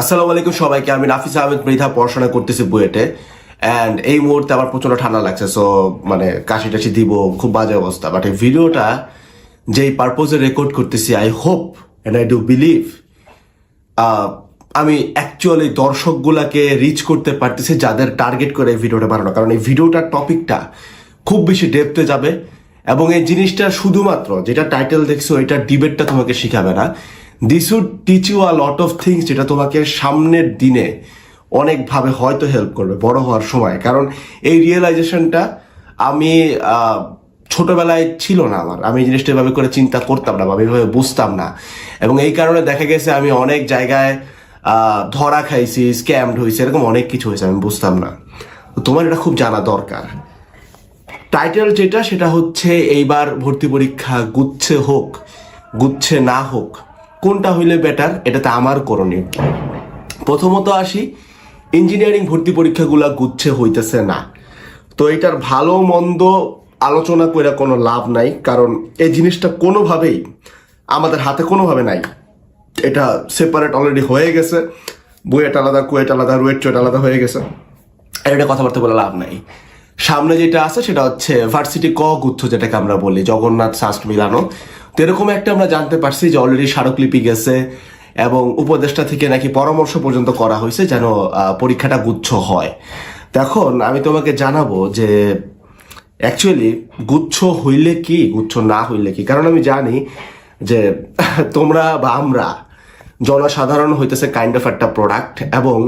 আসসালামু আলাইকুম সবাইকে, আমি নাফিস আহমেদ মৃধা, পড়াশোনা করতেছি বুয়েটে। অ্যান্ড এই মুহূর্তে আমার প্রচণ্ড ঠান্ডা লাগছে সো মানে কাশি টাশি দিব, খুব বাজে অবস্থা। বাট এই ভিডিওটা যেই পারপোজে রেকর্ড করতেছি I hope and I do believe আমি অ্যাকচুয়ালি দর্শকগুলাকে রিচ করতে পারতেছি যাদের টার্গেট করে এই ভিডিওটা বানানো। কারণ এই ভিডিওটার টপিকটা খুব বেশি ডেপতে যাবে এবং এই জিনিসটা শুধুমাত্র, যেটা টাইটেল দেখছ, এটা ডিবেটটা তোমাকে শিখাবে না। This would teach you a lot of things যেটা তোমাকে সামনের দিনে অনেকভাবে হয়তো হেল্প করবে, বড় হওয়ার সময়। কারণ এই রিয়েলাইজেশনটা আমি ছোটবেলায় ছিল না আমার। আমি জিনিসটা এভাবে করে চিন্তা করতাম না বা এভাবে বুঝতাম না। এবং এই কারণে দেখা গেছে আমি অনেক জায়গায় ধরা খাইছি স্ক্যামড হয়েছে এরকম অনেক কিছু হয়েছে, আমি বুঝতাম না। তোমার এটা খুব জানা দরকার। টাইটেল যেটা, সেটা হচ্ছে এইবার ভর্তি পরীক্ষা গুচ্ছে হোক, গুচ্ছে না হোক। কোনটা হইলে বেটার এটাতে আমার করণীয় প্রথমত আসি ইঞ্জিনিয়ারিং ভর্তি পরীক্ষাগুলা গুচ্ছে হইতেছে না। তো এটার ভালো মন্দ আলোচনা করে কোনো লাভ নাই, কারণ এই জিনিসটা কোনোভাবেই আমাদের হাতে কোনোভাবে নাই। এটা সেপারেট অলরেডি হয়ে গেছে বুয়েট আলাদা কুয়েট আলাদা রুয়েট চুয়েট আলাদা হয়ে গেছে। এটা কথাবার্তা বলে লাভ নাই। সামনে যেটা আছে সেটা হচ্ছে ভার্সিটি ক গুচ্ছ, যেটাকে আমরা বলি, জগন্নাথ শাস্ত্র মিলানো। তো এরকম একটা আমরা জানতে পারছি যে অলরেডি স্মারকলিপি গেছে এবং উপদেষ্টা থেকে নাকি পরামর্শ পর্যন্ত করা হয়েছে যেন পরীক্ষাটা গুচ্ছ হয়। তখন আমি তোমাকে জানাব যে অ্যাকচুয়ালি গুচ্ছ হইলে কি, গুচ্ছ না হইলে কি? কারণ আমি জানি যে, তোমরা বা আমরা জনসাধারণ হইতেছে কাইন্ড অফ একটা প্রোডাক্ট এবং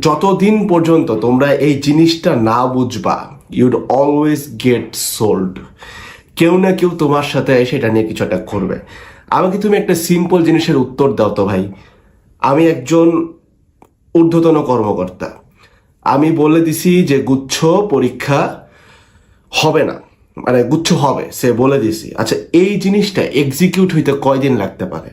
যতদিন পর্যন্ত তোমরা এই জিনিসটা না বুঝবা ইউড অলওয়েজ গেট সোল্ড কেউ না কেউ তোমার সাথে এসে সেটা নিয়ে কিছু একটা করবে। আমাকে তুমি একটা সিম্পল জিনিসের উত্তর দাও তো ভাই। আমি একজন ঊর্ধ্বতন কর্মকর্তা। আমি বলে দিছি যে গুচ্ছ পরীক্ষা হবে না। মানে গুচ্ছ হবে, সে বলে দিছি। আচ্ছা এই জিনিসটা এক্সিকিউট হইতে কয়দিন লাগতে পারে?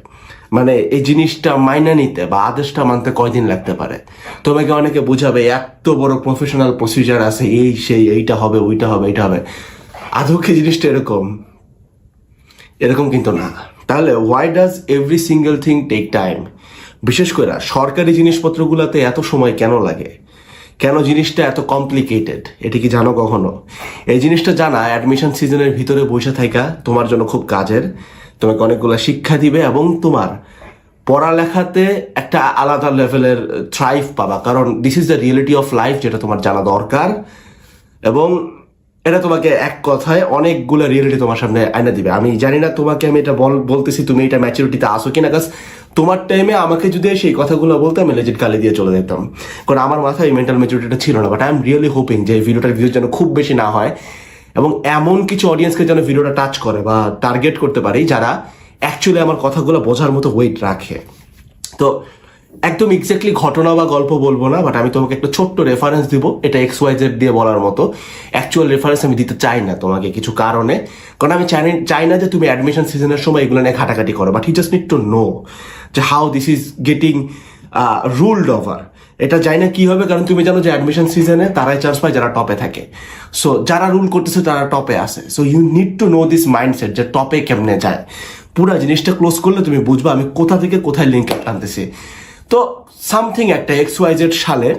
মানে এই জিনিসটা মাইনা নিতে বা আদেশটা মানতে কয়দিন লাগতে পারে? তোমাকে অনেকে বুঝাবে, এত বড় প্রফেশনাল প্রসিজার আছে, এই, সেই, এইটা হবে, ওইটা হবে এইটা হবে। আদৌ জিনিসটা এরকম এরকম কিন্তু না। তাহলে why does every single thing take time বিশেষ করে সরকারি জিনিসপত্রগুলোতে এত সময় কেন লাগে? কেন জিনিসটা এত কমপ্লিকেটেড এটা কি জানো কখনো? এই জিনিসটা জানা অ্যাডমিশন সিজনের ভিতরে বসে থাকা তোমার জন্য খুব কাজের। তোমাকে অনেকগুলো শিক্ষা দিবে এবং তোমার পড়ালেখাতে একটা আলাদা লেভেলের থ্রাইভ পাবা। কারণ this is the reality of life যেটা তোমার জানা দরকার। এবং এটা তোমাকে এক কথায় অনেকগুলো রিয়েলিটি তোমার সামনে আয়না দিবে। আমি জানি না তোমাকে আমি এটা বল বলতেছি, তুমি এটা ম্যাচুরিটিতে আসো কিনা গাছ তোমার টাইমে আমাকে যদি সেই কথাগুলো বলতে, আমি লেজিট গালি দিয়ে চলে যেতাম। কারণ আমার মাথায় এই মেন্টাল ম্যাচুরিটিটা ছিল না but I am really hoping যে ভিডিওটার ভিউ যেন খুব বেশি না হয় এবং এমন কিছু অডিয়েন্সকে যেন ভিডিওটা টাচ করে বা টার্গেট করতে পারি যারা অ্যাকচুয়ালি আমার কথাগুলো বোঝার মতো ওয়েট রাখে। তো একদম এক্স্যাক্টলি ঘটনা বা গল্প বলব না বাট আমি তোমাকে একটা ছোট্ট রেফারেন্স দিব, এটা এক্স ওয়াই জেড দিয়ে বলার মতো। অ্যাকচুয়াল রেফারেন্স আমি দিতে চাই না তোমাকে কিছু কারণে, কারণ আমি চাই চাই না যে তুমি অ্যাডমিশন সিজনের সময় এগুলো নিয়ে ঘাটাঘাটি করো but you just need to know যে how this is getting ruled over এটা জানি না কি হবে, কারণ তুমি জানো যে অ্যাডমিশন সিজনে তারাই চান্স পায় যারা টপে থাকে। সো যারা রুল করতেছে তারা টপে আসে so you need to know this mindset যে টপে কেমনে যায়। পুরো জিনিসটা ক্লোজ করলে তুমি বুঝবা আমি কোথা থেকে কোথায় লিঙ্ক আনতেছি। তো সামথিং একটা এক্স ওয়াই জেড সালে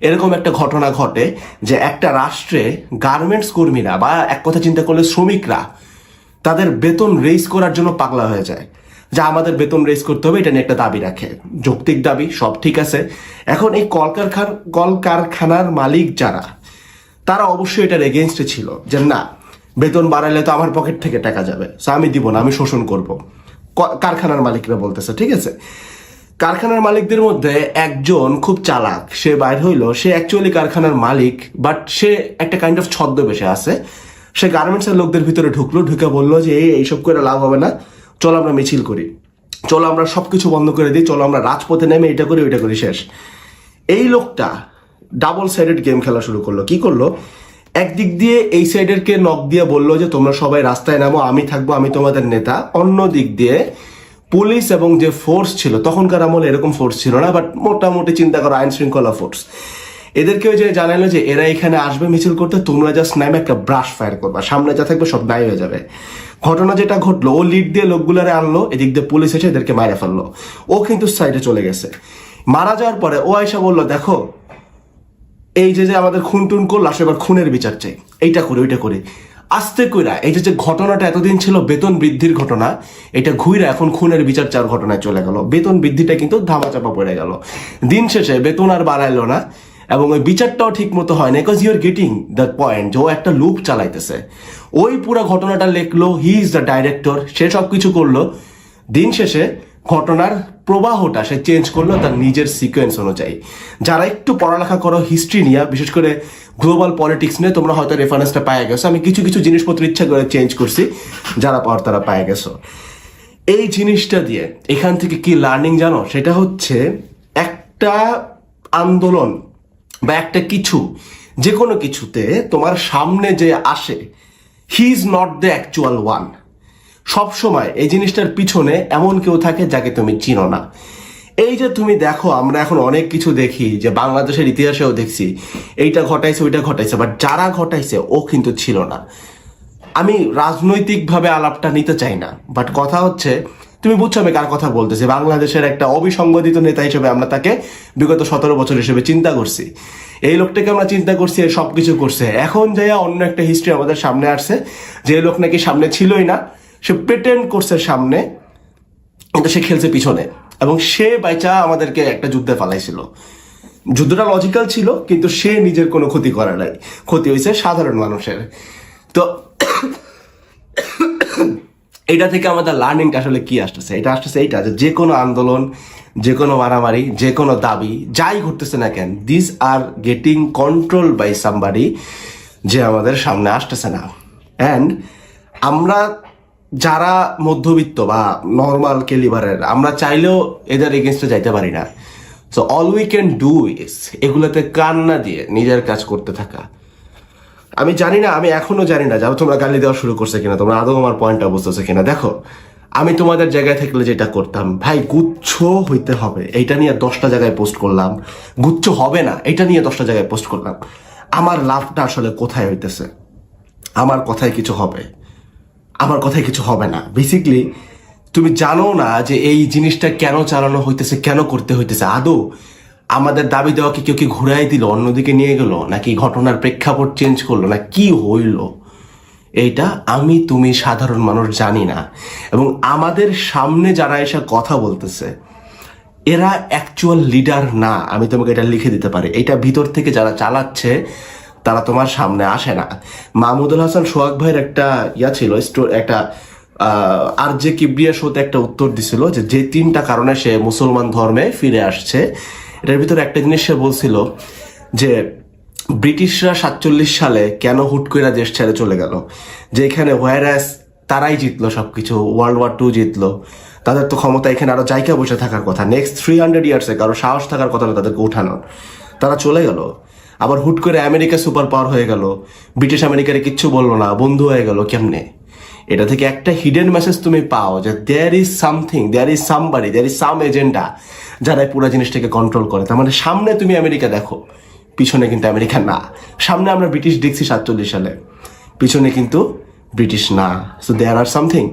এরকম একটা ঘটনা ঘটে যে একটা রাষ্ট্রে গার্মেন্টস কর্মীরা বা এক কথা চিন্তা করলে শ্রমিকরা তাদের বেতন রেইজ করার জন্য পাগলা হয়ে যায়। যা আমাদের বেতন রেইজ করতে হবে, এটা নিয়ে একটা দাবি রাখে। যৌক্তিক দাবি, সব ঠিক আছে। এখন এই কলকারখান, কলকারখানার মালিক যারা, তারা অবশ্যই এটার এগেনস্টে ছিল যে না, বেতন বাড়ালে তো আমার পকেট থেকে টাকা যাবে। আমি দিব না, আমি শোষণ করব। কারখানার মালিকরা বলতেছে, ঠিক আছে? কারখানার মালিকদের মধ্যে একজন খুব চালাক। সে বাইর হইল, সে অ্যাকচুয়ালি কারখানার মালিক বাট সে একটা কাইন্ড অফ ছদ্মবেশে আছে। সে গার্মেন্টসের লোকদের ভিতরে ঢুকলো, ঢুকে বলল যে এইসব করে লাভ হবে না। চলো আমরা মিছিল করি। চলো আমরা সবকিছু বন্ধ করে দিই, চলো আমরা রাজপথে নেমে এটা করি, ওইটা করি, শেষ। এই লোকটা ডাবল সাইডেড গেম খেলা শুরু করল। কি করল? একদিক দিয়ে এই সাইডের কে নক দিয়ে বলল যে, তোমরা সবাই রাস্তায় নামো, আমি থাকব, আমি তোমাদের নেতা। অন্য দিক দিয়ে পুলিশ এবং যে ফোর্স ছিল, তখনকার আমলে এরকম ফোর্স ছিল না বাট মোটামুটি চিন্তা করো আইন শৃঙ্খলা ফোর্স এদেরকেও যে জানালো যে, এরা এখানে আসবে মিছিল করতে, তোমরা জাস্ট নামে একটা ব্রাশ ফায়ার করবা, সামনে যা থাকবে সব নাই হয়ে যাবে। ঘটনা যেটা ঘটলো, ও লিড দিয়ে লোকগুলারে আনলো, এদিক দিয়ে পুলিশ এসে এদেরকে মারে ফেলল। ও কিন্তু সাইডে চলে গেছে। মারা যাওয়ার পরে ও আয়সা বলল, দেখো, এই যে যে আমাদের খুন টুন করল আসলে এবার খুনের বিচার চাই। এইটা করে, ওইটা করে। আস্তে কইরা, এই যে ঘটনাটা এতদিন ছিল বেতন বৃদ্ধির ঘটনা, এটা ঘুইরা এখন খুনের বিচার চার ঘটনায় চলে গেল। বেতন বৃদ্ধিটা কিন্তু ধামাচাপা পড়ে গেল। দিন শেষে বেতন আর বাড়াইলো না এবং ওই বিচারটাও ঠিক মতো হয় না because you're getting the point যে ও একটা লুপ চালাইতেছে। ওই পুরো ঘটনাটা লিখলো হি ইজ দ্য ডাইরেক্টর সে সব কিছু করল। দিন শেষে ঘটনার প্রবাহটা সে চেঞ্জ করল তার নিজের সিকোয়েন্স অনুযায়ী। যারা একটু পড়ালেখা করো হিস্ট্রি নিয়ে, বিশেষ করে গ্লোবাল পলিটিক্স নিয়ে, তোমরা হয়তো রেফারেন্সটা পায়ে গেছো। আমি কিছু কিছু জিনিসপত্র ইচ্ছা করে চেঞ্জ করছি, যারা পাওয়ার তারা পায়ে গেছো। এই জিনিসটা দিয়ে এখান থেকে কি লার্নিং জানো? সেটা হচ্ছে একটা আন্দোলন বা একটা কিছু যে কোনো কিছুতে তোমার সামনে যে আসে he is not the actual one সব সময় এই জিনিসটার পিছনে এমন কেউ থাকে যাকে তুমি চিনো না। এই যে তুমি দেখো, আমরা এখন অনেক কিছু দেখি যে বাংলাদেশের ইতিহাসেও দেখছি, এইটা ঘটাইছে, ওইটা ঘটাইছে বাট যারা ঘটাইছে, ও কিন্তু ছিল না। আমি রাজনৈতিকভাবে আলাপটা নিতে চাই না বাট কথা হচ্ছে, তুমি বুঝছ আমি কার কথা বলতেছি, বাংলাদেশের একটা অবিসংবাদিত নেতা হিসেবে আমরা তাকে বিগত সতেরো বছর হিসেবে চিন্তা করছি। এই লোকটাকে আমরা চিন্তা করছি সব কিছু করছে। এখন যাইয়া অন্য একটা হিস্ট্রি আমাদের সামনে আসছে, যে লোক নাকি সামনে ছিলই না সে প্রেটেন্ড করছে সামনে, কিন্তু সে খেলছে পিছনে। এবং সে বাইচা আমাদেরকে একটা যুদ্ধে ফালাইছিল। যুদ্ধটা লজিক্যাল ছিল, কিন্তু সে নিজের কোনো ক্ষতি করে নাই। ক্ষতি হয়েছে সাধারণ মানুষের। তো এটা থেকে আমাদের লার্নিংটা আসলে কি আসতেছে? এটা আসতেছে এইটা যে কোনো আন্দোলন, যে কোনো মারামারি, যে কোনো দাবি, যাই ঘটতেছে না কেন this are getting control by somebody যে আমাদের সামনে আসতেছে না। অ্যান্ড আমরা যারা মধ্যবিত্ত বা নর্মাল কেলিভারের আমরা চাইলেও এদের এগেনস্টে যাইতে পারি না। So all we can do is এগুলোতে কান্না দিয়ে নিজের কাজ করতে থাকা। আমি জানি না, আমি এখনও জানি না, যাও তোমরা গালি দেওয়া শুরু করছে কিনা, তোমরা আদৌ আমার পয়েন্টটা বুঝতেছে কিনা। দেখো, আমি তোমাদের জায়গায় থাকলে যেটা করতাম, ভাই, গুচ্ছ হইতে হবে। এটা নিয়ে দশটা জায়গায় পোস্ট করলাম। গুচ্ছ হবে না, এটা নিয়ে দশটা জায়গায় পোস্ট করলাম। আমার লাভটা আসলে কোথায় হইতেছে? আমার কথায় কিছু হবে? আমার কথায় কিছু হবে না। বেসিকলি তুমি জানো না যে এই জিনিসটা কেন চালানো হইতেছে, কেন করতে হইতেছে। আদৌ আমাদের দাবি দেওয়াকে কেউ কি ঘুরাই দিল, অন্যদিকে নিয়ে গেল, নাকি ঘটনার প্রেক্ষাপট চেঞ্জ করল, না কি হইল? এইটা আমি, তুমি সাধারণ মানুষ জানি না। এবং আমাদের সামনে যারা এসে কথা বলতেছে, এরা অ্যাকচুয়াল লিডার না। আমি তোমাকে এটা লিখে দিতে পারি। এটা ভিতর থেকে যারা চালাচ্ছে তারা তোমার সামনে আসে না। মাহমুদুল হাসান, সোহাগ ভাইয়ের একটা ইয়া ছিল একটা আর যে কিবরিয়া শোতে একটা উত্তর দিছিল যে যে তিনটা কারণে সে মুসলমান ধর্মে ফিরে আসছে। এটার ভিতরে একটা জিনিস সে বলছিল যে ব্রিটিশরা সাতচল্লিশ সালে কেন হুট করে দেশ ছেড়ে চলে গেল? যে এখানে হোয়ারাস তারাই জিতলো সবকিছু ওয়ার্ল্ড ওয়ার টু জিতলো। তাদের তো ক্ষমতা এখানে আরও জায়গা বসে থাকার কথা। নেক্সট থ্রি হান্ড্রেড ইয়ার্সে কারও সাহস থাকার কথা না তাদেরকে উঠানোর। তারা চলে গেল। আবার হুট করে আমেরিকা সুপার পাওয়ার হয়ে গেল। ব্রিটিশ আমেরিকারে কিচ্ছু বলল না, বন্ধু হয়ে গেল কেমনে? এটা থেকে একটা হিডেন মেসেজ তুমি পাও যে there is something there is somebody there is some agenda যারা পুরো জিনিসটাকে কন্ট্রোল করে। তার মানে সামনে তুমি আমেরিকা দেখো, পিছনে কিন্তু আমেরিকা না। সামনে আমরা ব্রিটিশ দেখছি সাতচল্লিশ সালে, পিছনে কিন্তু ব্রিটিশ না। সো দেয়ার আর সামথিং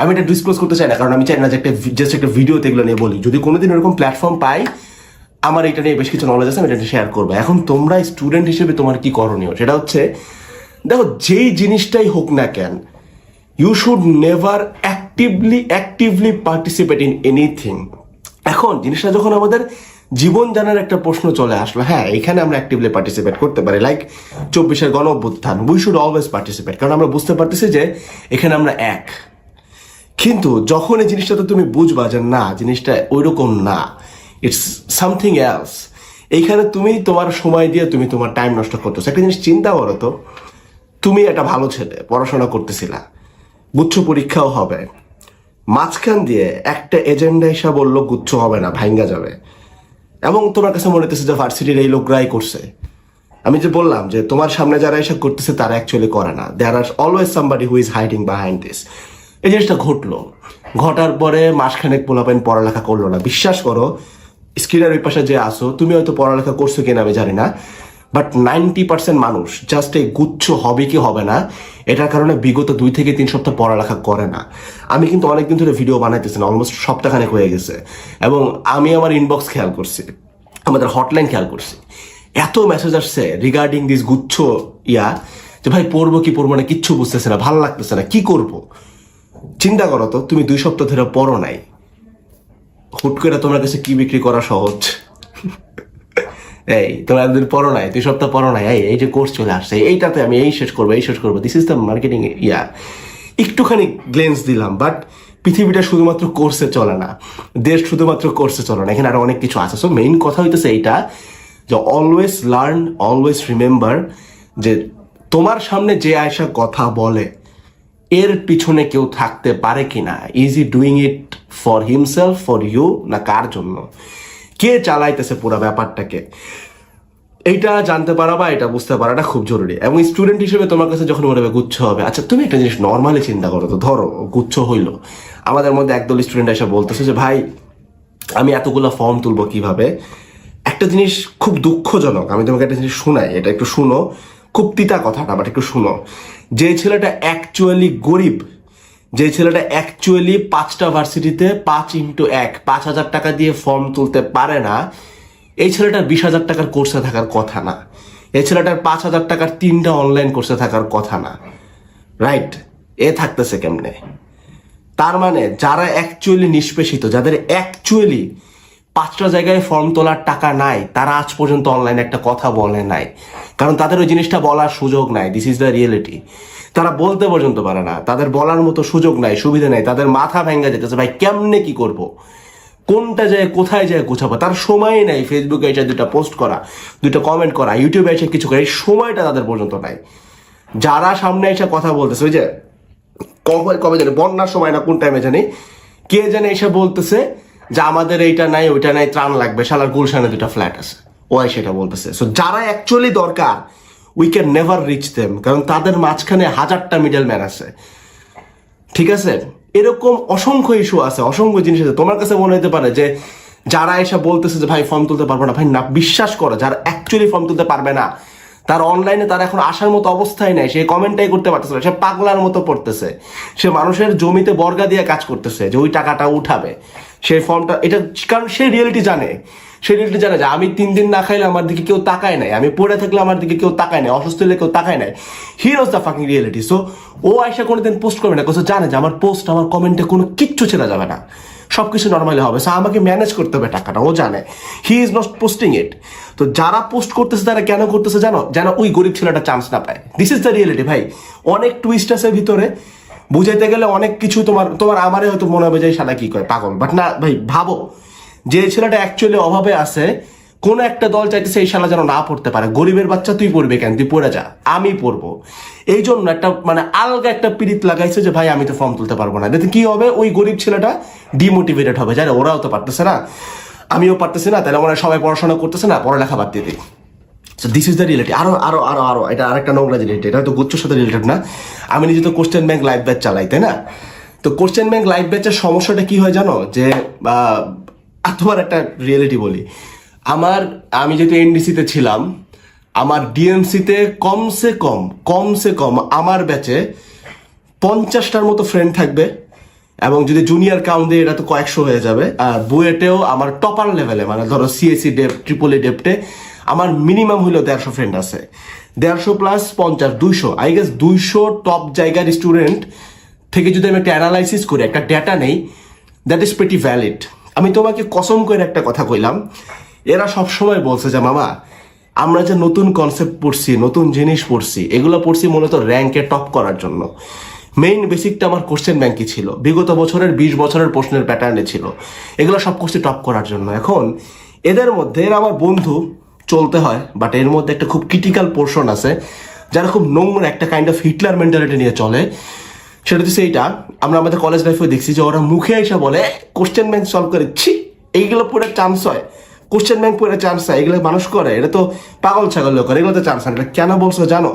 আমি এটা ডিসক্লোজ করতে চাই না, কারণ আমি চাই না যে একটা জাস্ট একটা ভিডিওতে এগুলো নিয়ে বলি। যদি কোনোদিন এরকম প্ল্যাটফর্ম পাই আমার এটা নিয়ে বেশ কিছু নলেজ আছে, আমি এটা শেয়ার করব। এখন তোমরা স্টুডেন্ট হিসেবে তোমার কি করণীয়? সেটা হচ্ছে, দেখো, যেই জিনিসটাই হোক না কেন you should never actively actively participate in anything এখন জিনিসটা যখন আমাদের জীবন জানার একটা প্রশ্ন চলে আসলো হ্যাঁ এখানে আমরা অ্যাক্টিভলি পার্টিসিপেট করতে পারি লাইক চব্বিশের গণ অভ্যুত্থান উই শুড অলওয়েজ পার্টিসিপেট কারণ আমরা বুঝতে পারতেছি যে এখানে আমরা এক। কিন্তু যখন এই জিনিসটাতে তুমি বুঝবা যে না, জিনিসটা ওইরকম না ইটস সামথিং এলস এইখানে তুমি তোমার সময় দিয়ে তুমি তোমার টাইম নষ্ট করতেছো। একটা জিনিস চিন্তা করো তো, তুমি একটা ভালো ছেলে, পড়াশোনা করতেছিলা, গুচ্ছ পরীক্ষাও হবে। মাঝখান দিয়ে একটা এজেন্ডা এসে বলল, গুচ্ছ হবে না ভাঙ্গা যাবে। এবং তোমার কাছে মনে হতেছে যে ভার্সিটির এই লোকরাই করছে। আমি যে বললাম যে তোমার সামনে যারা এসব করতেছে, তারা অ্যাকচুয়ালি করে না। There are always somebody who is hiding behind this এই জিনিসটা ঘটলো। ঘটার পরে মাসখানেক পোলাপেন পড়ালেখা করল না। বিশ্বাস করো স্ক্রিনের ওই পাশে যে আসো তুমি হয়তো পড়ালেখা করছ কিনা আমি জানি না বাট নাইনটি পার্সেন্ট মানুষ জাস্ট এই গুচ্ছ হবে কি হবে না, এটার কারণে বিগত দুই থেকে তিন সপ্তাহ পড়ালেখা করে না। আমি কিন্তু অনেকদিন ধরে ভিডিও বানাইতেছি না অলমোস্ট সপ্তাহখানেক হয়ে গেছে। এবং আমি আমার ইনবক্স খেয়াল করছি, আমাদের হটলাইন খেয়াল করছি। এত মেসেজ আসছে রিগার্ডিং দিস গুচ্ছ ইয়া, যে ভাই পড়ব কি পড়ব না, কিচ্ছু বুঝতেছে না, ভালো লাগতেছে না, কি করব? চিন্তা করো তো, তুমি দুই সপ্তাহ ধরে পড়ো নাই। হুট করে তোমার কাছে কি বিক্রি করা সহজ? এই তোমার একদিন পড়ো নাই দুই সপ্তাহ পড়ো নাই, এই এই যে কোর্স চলে আসছে এইটাতে আমি এই শেষ করব, এই শেষ করব this is the marketing yeah একটুখানি গ্লেন্স দিলাম বাট পৃথিবীটা শুধুমাত্র কোর্সে চলে না, দেশ শুধুমাত্র কোর্সে চলে না, এখানে আরও অনেক কিছু আছে। সো মেইন কথা হইতেছে এইটা যে অলওয়েজ লার্ন অলওয়েজ রিমেম্বার যে তোমার সামনে যে আয়সা কথা বলে এর পিছনে কেউ থাকতে পারে কিনা? Is he doing it for himself for you না কার জন্য? কে চালাইতেছে পুরো ব্যাপারটাকে? এইটা জানতে পারা বা এটা বুঝতে পারাটা খুব জরুরি। এবং স্টুডেন্ট হিসেবে তোমার কাছে যখন মনে হবে গুচ্ছ হবে আচ্ছা তুমি একটা জিনিস নর্মালি চিন্তা করো তো, ধরো, গুচ্ছ হইল। আমাদের মধ্যে একদল স্টুডেন্ট এসে বলতেছে যে, ভাই, আমি এতগুলো ফর্ম তুলবো কীভাবে? একটা জিনিস খুব দুঃখজনক, আমি তোমাকে একটা জিনিস শোনাই, এটা একটু শুনো। খুব তিতা কথাটা বাট একটু শুনো। যে ছেলেটা অ্যাকচুয়ালি গরিব, যে ছেলেটা অ্যাকচুয়ালি পাঁচটা ভার্সিটিতে পাঁচ ইন্টু এক, পাঁচ হাজার টাকা দিয়ে ফর্ম তুলতে পারে না, এই ছেলেটার বিশ হাজার টাকার কোর্সে থাকার কথা না। এই ছেলেটার পাঁচ হাজার টাকার তিনটা অনলাইন কোর্সে থাকার কথা না। রাইট এ থাকতেছে কেমনে? তার মানে যারা অ্যাকচুয়ালি নিষ্পেষিত, যাদের অ্যাকচুয়ালি পাঁচটা জায়গায় ফর্ম তোলার টাকা নাই, তারা আজ পর্যন্ত অনলাইনে একটা কথা বলে নাই। কারণ তাদের ওই জিনিসটা বলার সুযোগ নাই দিস ইজ দ্য রিয়েলিটি তারা বলতে পর্যন্ত পারে না, তাদের বলার মতো সুযোগ নাই, সুবিধা নাই, তাদের মাথা ভেঙ্গা যেতেছে, ভাই, কেমনে কি করব? কোনটা যায় কোথায় যায় গোছাবো? তার সময় নাই ফেসবুকে এসে দুটা পোস্ট করা দুটো কমেন্ট করা ইউটিউবে এসে কিছু করা, এই সময়টা তাদের পর্যন্ত নাই। যারা সামনে এসে কথা বলতেছে, ওই যে, কবে কবে জানি, বন্যার সময় না কোন টাইমে জানি, কে জানে এসে বলতেছে যে আমাদের এইটা নাই, ওইটা নাই, ত্রাণ লাগবে। শালার গুলশানে দুটা ফ্ল্যাট আছে। ওয়াই সেটা বলতেছে। সো যারা অ্যাকচুয়ালি দরকার we can never reach them কারণ তাদের মাঝখানে হাজারটা মিডল ম্যান আছে। ঠিক আছে? এরকম অসংখ্য ইস্যু আছে, অসংখ্য জিনিস আছে। তোমার কাছে মনে হতে পারে যে, যারা এসে বলতেছে যে, ভাই ফর্ম তুলতে পারব না। ভাই, না, বিশ্বাস করো, যারা অ্যাকচুয়ালি ফর্ম তুলতে পারবে না তার অনলাইনে তার এখন আসার মতো অবস্থায় নাই। সে কমেন্টটাই করতে পারতেছে না। সে পাগলার মতো পড়তেছে। সে মানুষের জমিতে বর্গা দিয়ে কাজ করতেছে যে ওই টাকাটা উঠাবে। সেই ফর্মটা এটা কারণ সে রিয়েলিটি জানে। সে রিয়েলিটি জানে যে আমি তিন দিন না খাইলে আমার দিকে কেউ তাকায় নাই। আমি পড়ে থাকলে আমার দিকে কেউ তাকায় নাই, অসুস্থ হলে কেউ তাকায় নাই। He knows the fucking reality so ও আয়সা কোনোদিন পোস্ট করবে না। কোথাও জানে যে আমার পোস্ট আমার কমেন্টে কোনো কিচ্ছু ছেড়ে যাবে না। সব কিছু নর্মালি হবে। সো আমাকে ম্যানেজ করতে হবে টাকাটা। ও জানে। He is not posting it তো যারা পোস্ট করতেছে, তারা কেন করতেছে জানো? যেন ওই গরিব ছেলেটা চান্স না পায়। দিস ইজ দ্য রিয়েলিটি ভাই। অনেক টুইস্ট আছে ভিতরে। বুঝাইতে গেলে অনেক কিছু তোমার তোমার আমারে হয়তো মনে হবে যে সাদা কি করে পাগল। বাট না, ভাই, ভাবো। যে ছেলেটা অ্যাকচুয়ালি অভাবে আছে, কোন একটা দল চাইতেছে এই শালা যেন না পড়তে পারে। গরিবের বাচ্চা তুই পড়বে কেন? তুই পড়ে যা। আমি পড়ব। এই জন্য একটা মানে আলগা একটা পিরিত লাগাইছে যে, ভাই, আমি তো ফর্ম তুলতে পারব না। কি হবে? ওই গরিব ছেলেটা ডিমোটিভেটেড হবে। জানে, ওরাও তো পারতেছে না। আমিও পারতেছি না, তাহলে মনে সবাই পড়াশোনা করতেছে না, পড়ালেখা বাদ দিয়ে দিই। So this is the related আরও আরও আরও আরও, এটা আরেকটা নোংরা রিলেটেড এটা হয়তো গুচ্ছর সাথে রিলেটেড না। আমি নিজে তো কোশ্চেন ব্যাংক লাইভ ব্যাচ চালাই, তাই না? তো কোশ্চেন ব্যাংক লাইভ ব্যাচের সমস্যাটা কি হয় জানো? যে আর তোমার একটা রিয়েলিটি বলি। আমার, আমি যেহেতু এনডিসিতে ছিলাম, আমার ডিএমসিতে কমসে কম কমসে কম আমার ব্যাচে পঞ্চাশটার মতো ফ্রেন্ড থাকবে এবং যদি জুনিয়র কাউন্ট দিয়ে এটা তো কয়েকশো হয়ে যাবে, আর বুয়েটেও আমার টপার লেভেলে মানে ধরো সিএসসি ডেপ ট্রিপল ডেপটে আমার মিনিমাম হইল দেড়শো ফ্রেন্ড আছে। দেড়শো প্লাস পঞ্চাশ, দুইশো। আই গেস দুইশো টপ জায়গার স্টুডেন্ট থেকে যদি আমি একটা অ্যানালাইসিস করি, একটা ডেটা নেই দ্যাট ইজ প্রিটি ভ্যালিড আমি তোমাকে কসম করে একটা কথা কইলাম। এরা সবসময় বলছে যে, মামা, আমরা যে নতুন কনসেপ্ট পড়ছি, নতুন জিনিস পড়ছি, এগুলো পড়ছি মূলত র্যাঙ্কে টপ করার জন্য। মেইন বেসিকটা আমার কোশ্চেন ব্যাংকই ছিল। বিগত বছরের, বিশ বছরের প্রশ্নের প্যাটার্নে ছিল। এগুলো সব করছি টপ করার জন্য। এখন এদের মধ্যে, এরা আমার বন্ধু, চলতে হয় বাট এর মধ্যে একটা খুব ক্রিটিক্যাল পোর্শন আছে, যারা খুব নোংরা একটা কাইন্ড অফ হিটলার মেন্টালিটি নিয়ে চলে। সেটা হচ্ছে এইটা। আমরা আমাদের কলেজ লাইফে দেখছি যে ওরা মুখে এসে বলে কোশ্চেন ব্যাংক সলভ করে। ছি, এইগুলো পড়ে চান্স হয়। কোশ্চেন ব্যাংক পড়ে চান্স হয়। এগুলো মানুষ করে। এটা তো পাগল ছাগল করে। এগুলো তো চান্স হয় কেন বলছো জানো?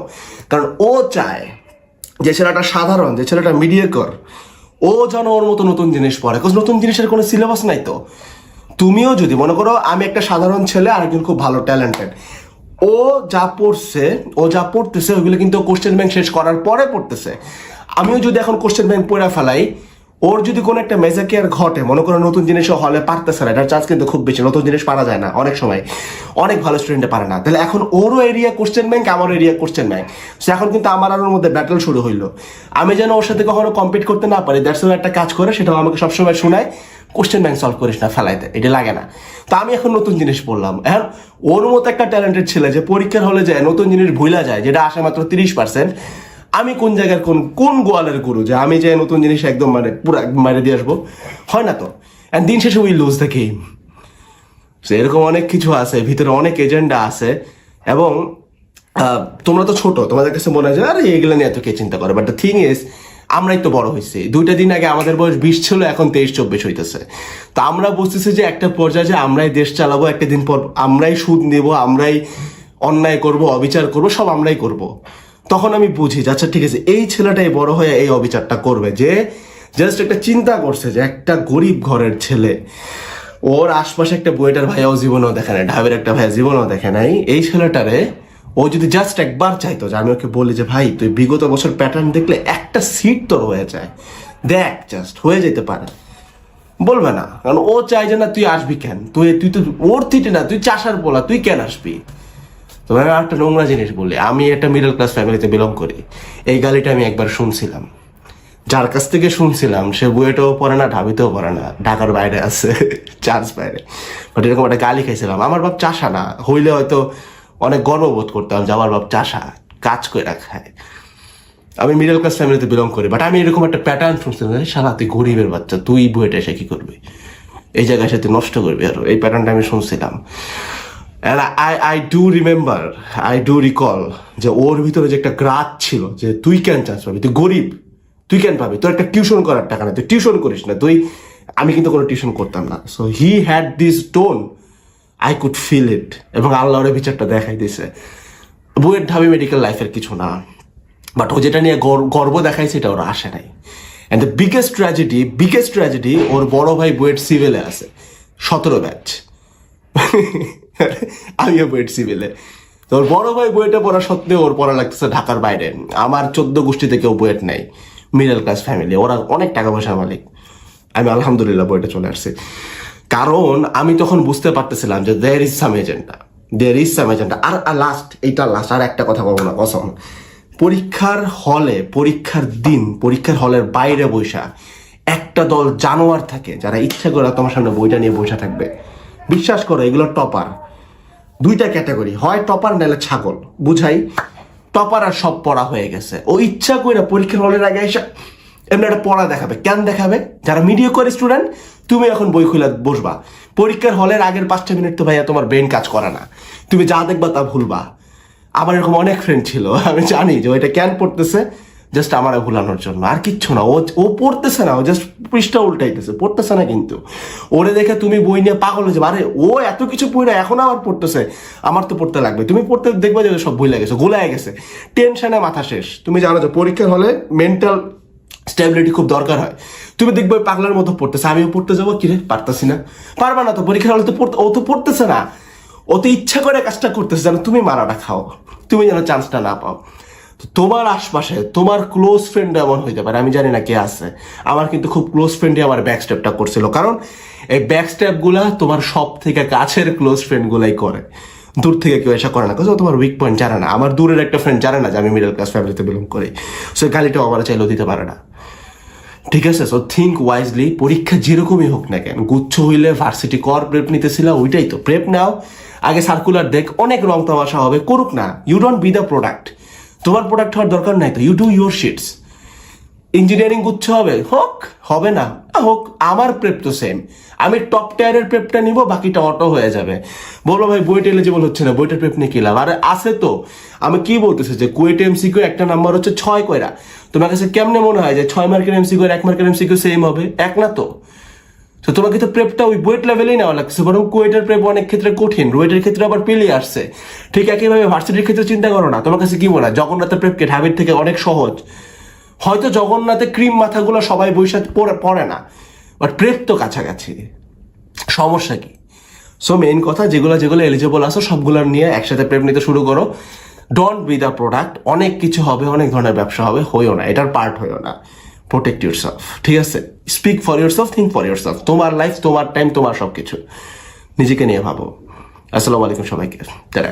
কারণ ও চায় যে ছেলেটা সাধারণ, যে ছেলেটা মিডিয়েকর ও যেন ওর মতো নতুন জিনিস পড়ে। বিকজ নতুন জিনিসের কোনো সিলেবাস নাই তো। তুমিও যদি মনে করো, আমি একটা সাধারণ ছেলে আর একজন খুব ভালো ট্যালেন্টেড ও যা পড়ছে, ও যা পড়তেছে, ওইগুলো কিন্তু কোশ্চেন ব্যাংক শেষ করার পরে পড়তেছে। আমিও যদি এখন কোশ্চেন ব্যাংক পড়ে ফেলাই, ওর যদি কোনো একটা মেজাকেয়ার ঘটে, মনে করো নতুন জিনিস ও হলে পারতেছে না, এটার চান্স কিন্তু খুব বেশি, নতুন জিনিস পারা যায় না অনেক সময়। অনেক ভালো স্টুডেন্টে পারে না। তাহলে এখন ওরও এরিয়া কোশ্চেন ব্যাংক আমারও এরিয়া কোশ্চেন ব্যাংক সে এখন কিন্তু আমার আর ওর মধ্যে ব্যাটল শুরু হইল। আমি যেন ওর সাথে কখনো কম্পিট করতে না পারি দ্যাটস একটা কাজ করে, সেটাও আমাকে সবসময় শোনায় কোশ্চেন ব্যাংক সলভ করিস না, ফেলাইতে, এটা লাগে না। তো আমি এখন নতুন জিনিস পড়লাম এখন ওর মতো একটা ট্যালেন্টেড ছেলে যে পরীক্ষার হলে যায়, নতুন জিনিস ভুলা যায়, যেটা আসে মাত্র তিরিশ পার্সেন্ট আমি কোন জায়গার কোন কোন গোয়ালের গুরু? যে আমি যে নতুন জিনিস একদম মানে পুরো মারে দিয়ে আসব। হয় না তো? অ্যান্ড দিন শেষে উই লুজ দ্য গেম এরকম অনেক কিছু আছে, ভিতরে অনেক এজেন্ডা আছে। এবং তোমরা তো ছোট, তোমাদের কাছে মনে হয় আরে, এগুলো নিয়ে এত কে চিন্তা করে? বাট দ্য থিং ইজ আমরাই তো বড় হয়েছি। দুইটা দিন আগে আমাদের বয়স বিশ ছিল, এখন তেইশ, চব্বিশ হইতেছে। তো আমরা বুঝতেছি যে একটা পর্যায়ে যে আমরাই দেশ চালাবো, একটা দিন পর আমরাই সুদ নেব, আমরাই অন্যায় করব, অবিচার করব, সব আমরাই করব। তখন আমি বুঝি আচ্ছা ঠিক আছে, এই ছেলেটাই বড় হয়ে এই অবিচারটা করবে যে জাস্ট একটা চিন্তা করছে যে, একটা গরিব ঘরের ছেলে। ওর আশপাশে একটা বইটার ভাইয়াও জীবনেও দেখে নাই, ঢাবের একটা ভাইয়া জীবনেও দেখে নাই। এই ছেলেটারে ও যদি জাস্ট একবার চাইতো যে, আমি ওকে বলি যে, ভাই, তুই বিগত বছর প্যাটার্ন দেখলে একটা সিট তোর হয়ে যায়। দেখ জাস্ট হয়ে যেতে পারে। বলবে না। কারণ ও চাই যে, না, তুই আসবি কেন? তুই তুই তো ওর থিটে না, তুই চাষার বলা তুই কেন আসবি? তবে আমি একটা নোংরা জিনিস বলি, আমি একটা মিডল ক্লাস ফ্যামিলিতে বিলং করি। এই গালিটা আমি একবার শুনছিলাম। যার কাছ থেকে শুনছিলাম, সে বুয়েটাও পড়ে না, ঢাবিতেও পড়ে না, ঢাকার বাইরে আছে চার্জ বাইরে। বাট এরকম একটা গালি খাইছিলাম। আমার বাপ চাষা না, হইলে হয়তো অনেক গর্ববোধ করতাম যে আমার বাপ চাষা, কাজ করে খায়। আমি মিডল ক্লাস ফ্যামিলিতে বিলং করি বাট আমি এরকম একটা প্যাটার্ন শুনছিলাম সারা তুই গরিবের বাচ্চা, তুই বুয়েটা এসে কি করবি? এই জায়গায় তুই নষ্ট করবি আরও। এই প্যাটার্নটা আমি শুনছিলাম। And I, I do remember, I do recall যে ওর ভিতরে যে একটা গ্রাজ ছিল যে তুই কেন চান্স পাবি? তুই গরিব তুই কেন পাবি? তোর একটা টিউশন করার টাকা না তুই টিউশন করিস না তুই আমি কিন্তু কোনো টিউশন করতাম না। So he had this tone I could feel it এবং আল্লাহর বিচারটা দেখাই দিছে বইয়ের ঢাবি মেডিকেল লাইফের কিছু না। বাট ও যেটা নিয়ে গর্ব দেখাইছে সেটা ওরা আসে নাই। And the biggest tragedy biggest tragedy ওর বড় ভাই বুয়েট সিভিলে আছে। সতেরো ব্যাচ আমিও বুয়েট সিভিলে তো ওর বড় ভাই বুয়েটে পড়া সত্ত্বেও ওর পড়া লাগতেছে ঢাকার বাইরে। আমার চোদ্দ গোষ্ঠীতে কেউ বুয়েট নেই। মিডল ক্লাস ফ্যামিলি ওরা অনেক টাকা পয়সার মালিক। আমি আলহামদুলিল্লাহ বইটা চলে আসছি। কারণ আমি তখন বুঝতে পারতেছিলাম যে there is some agenda there is some agenda R last এইটা লাস্ট আর একটা কথা বলব না, কসম। পরীক্ষার হলে, পরীক্ষার দিন, পরীক্ষার হলের বাইরে বৈশা একটা দল জানোয়ার থাকে যারা ইচ্ছা করে তোমার সামনে বইটা নিয়ে বসে থাকবে। বিশ্বাস করো, এগুলো টপার দুইটা ক্যাটাগরি, হয় টপার নাহলে ছাগল। বুঝাই? টপার আর সব পড়া হয়ে গেছে। ও ইচ্ছা করে পরীক্ষার হলের আগে এসে এমনি একটা পড়া দেখাবে। কেন দেখাবে? যারা মিডিয়া করে স্টুডেন্ট তুমি এখন বই খুলে বসবা। পরীক্ষার হলের আগের পাঁচটা মিনিট তো ভাইয়া তোমার ব্রেন কাজ করে না। তুমি যা দেখবা তা ভুলবা। আমার এরকম অনেক ফ্রেন্ড ছিল, আমি জানি যে ওইটা কেন পড়তেছে। জাস্ট আমার ভুলানোর জন্য। আর কিচ্ছু না। ও ও পড়তেছে না। ও জাস্ট পৃষ্ঠা উল্টাইতেছে। পড়তেছে না কিন্তু। ওরে দেখে তুমি বই নিয়ে পাগল হয়ে যাবে আরে, ও এত কিছু পড়ে এখন আবার পড়তেছে। আমার তো পড়তে লাগবে। তুমি পড়তে দেখবে যে সব বই লাগেছে গোলায় গেছে। টেনশনে মাথা শেষ। তুমি জানো যে পরীক্ষার হলে মেন্টাল স্টেবিলিটি খুব দরকার হয়। তুমি দেখবে পাগলার মতো পড়তেছে। আমিও পড়তে যাব, কিরে? পারতাছি না। পারবা না তো? পরীক্ষার হলে তো পড়তে ও তো পড়তেছে না। ও তো ইচ্ছা করে কাজটা করতেছে। যেন তুমি মারাটা খাও। তুমি যেন চান্সটা না পাও। তোমার আশপাশে, তোমার ক্লোজ ফ্রেন্ড এমন হইতে পারে, আমি জানি না কে আছে। আমার কিন্তু খুব ক্লোজ ফ্রেন্ডই আমার ব্যাক স্টেপটা করছিল। কারণ এই ব্যাক স্টেপগুলা তোমার সব থেকে কাছের ক্লোজ ফ্রেন্ড গুলাই করে। দূর থেকে কেউ এসে করে না। তোমার উইক পয়েন্ট জানে না। আমার দূরের একটা ফ্রেন্ড জানে না যে আমি মিডল ক্লাস ফ্যামিলিতে বিলং করি। সো গালিটা আমার চাইলেও দিতে পারে না। ঠিক আছে সো থিঙ্ক ওয়াইজলি পরীক্ষা যেরকমই হোক না কেন, গুচ্ছ হইলে ভার্সিটি কর প্রেপ নিতেছিল, ওইটাই তো। প্রেপ নাও, আগে সার্কুলার দেখ, অনেক রং তামাশা হবে, করুক না। You don't be the product তোমার প্রোডাক্ট হওয়ার দরকার নাই তো you do your shits engineering গুচ্ছ হবে, হোক, হবে না হোক, আমার প্রেপ তো সেম আমি টপ টায়ারের প্রেপটা নিব, বাকিটা অটো হয়ে যাবে। বলো ভাই বইটা এলিজিবল হচ্ছে না বইটার প্রেপ নিয়ে কি লাভ? আরে আছে তো। আমি কি বলতেছি যে কুয়েট এমসিকিউ একটা নাম্বার হচ্ছে ছয় কয়রা তোমার কাছে কেমনে মনে হয় যে ছয় মার্কের এমসিকিউ আর এক মার্কের এমসিকিউ সেম হবে? এক না তো। তো তোমাকে তো প্রেপটা ওই বুয়েট লেভেলেই নেওয়া লাগছে। বরং কুয়েটের প্রেপ অনেক ক্ষেত্রে কঠিন রুয়েটের ক্ষেত্রে আবার পেলে আসছে। ঠিক একইভাবে ভার্সিটির ক্ষেত্রে চিন্তা করো না, তোমার কাছে কি মনে হয়? জগন্নাথের প্রেপকে ঢাবির থেকে অনেক সহজ। হয়তো জগন্নাথে ক্রিম মাথাগুলো সবাই বৈশাখ পরে পড়ে না বাট প্রেপ তো কাছাকাছি। সমস্যা কি? সো মেইন কথা, যেগুলো যেগুলো এলিজিবল আছে, সবগুলো নিয়ে একসাথে প্রেম নিতে শুরু করো। ডোন্ট বি দ্য প্রোডাক্ট অনেক কিছু হবে, অনেক ধরনের ব্যবসা হবে হইও না, এটার পার্ট হইও না। প্রোটেক্ট ইউর সেলফ ঠিক আছে? Speak for yourself think for yourself তোমার লাইফ তোমার টাইম তোমার সব কিছু নিজেকে নিয়ে ভাবো। আসসালামু আলাইকুম সবাইকে। তারা